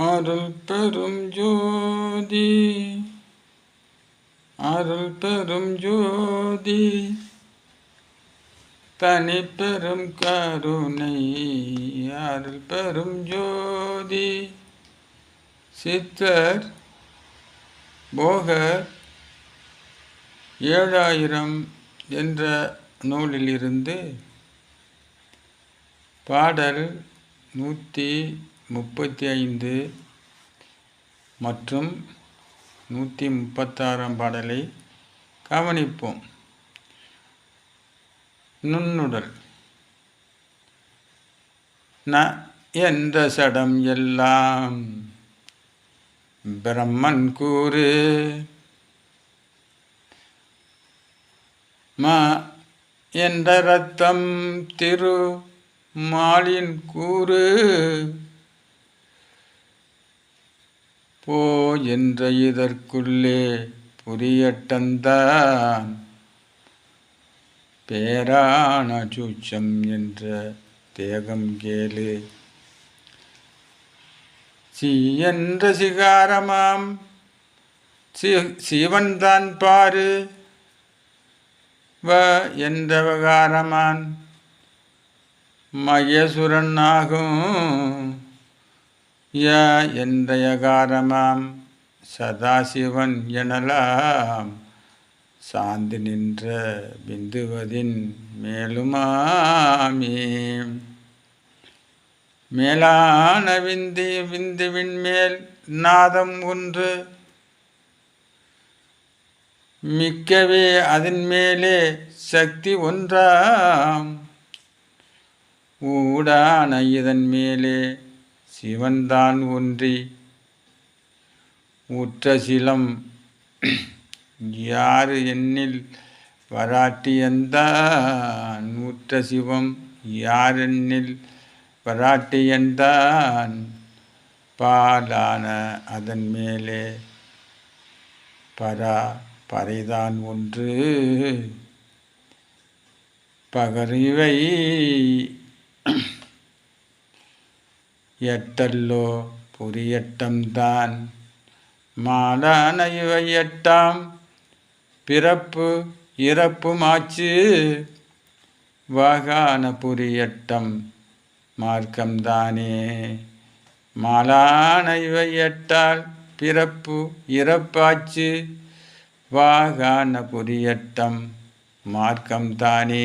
அருள் பெரும் ஜோதி. அருள் பெரும் ஜோதி. தனி பெரும் கருணை அருள் பெரும் ஜோதி. சித்தர் போகர் ஏழாயிரம் என்ற நூலிலிருந்து பாடல் நூற்றி முப்பத்தி ஐந்து மற்றும் நூற்றி முப்பத்தாறாம் பாடலை கவனிப்போம். நுண்ணுடல். ந என்ற சடம் எல்லாம்? பிரம்மன் கூறு. ம என்ற ரத்தம் திரு மாலின் கூறு. போ என்ற இதற்குள்ளே புரியட்டந்தான். பேரான சூச்சம் என்ற தேகம் கேளு. சி என்ற சிகாரமாம். சிவன்தான் பாரு. வ என்ற விகாரமான் மகேசுரன் ஆகும். ய என்ற சதாசிவன் எனலாம். சாந்து நின்ற பிந்துவதின் மேலுமாமே. மேலான விந்து விந்துவின் மேல் நாதம் ஒன்று. மிக்கவே அதன் மேலே சக்தி ஒன்றாம். ஊடான இதன் மேலே சிவன்தான் ஒன்றி உற்ற சிலம். யாரு எண்ணில் வராட்டியந்தான் உற்ற சிவம் யாரெண்ணில் வராட்டியந்தான் பாலான அதன் மேலே பரா பறைதான் ஒன்று. பகரிவை எட்டல்லோ புரியட்டம்தான் மாலான இவை எட்டாம் பிறப்பு இறப்புமாச்சு. வாகான புரியட்டம் மார்க்கம்தானே மாலான இவை எட்டால் பிறப்பு இறப்பாச்சு. வாகான புரியட்டம் மார்க்கம்தானே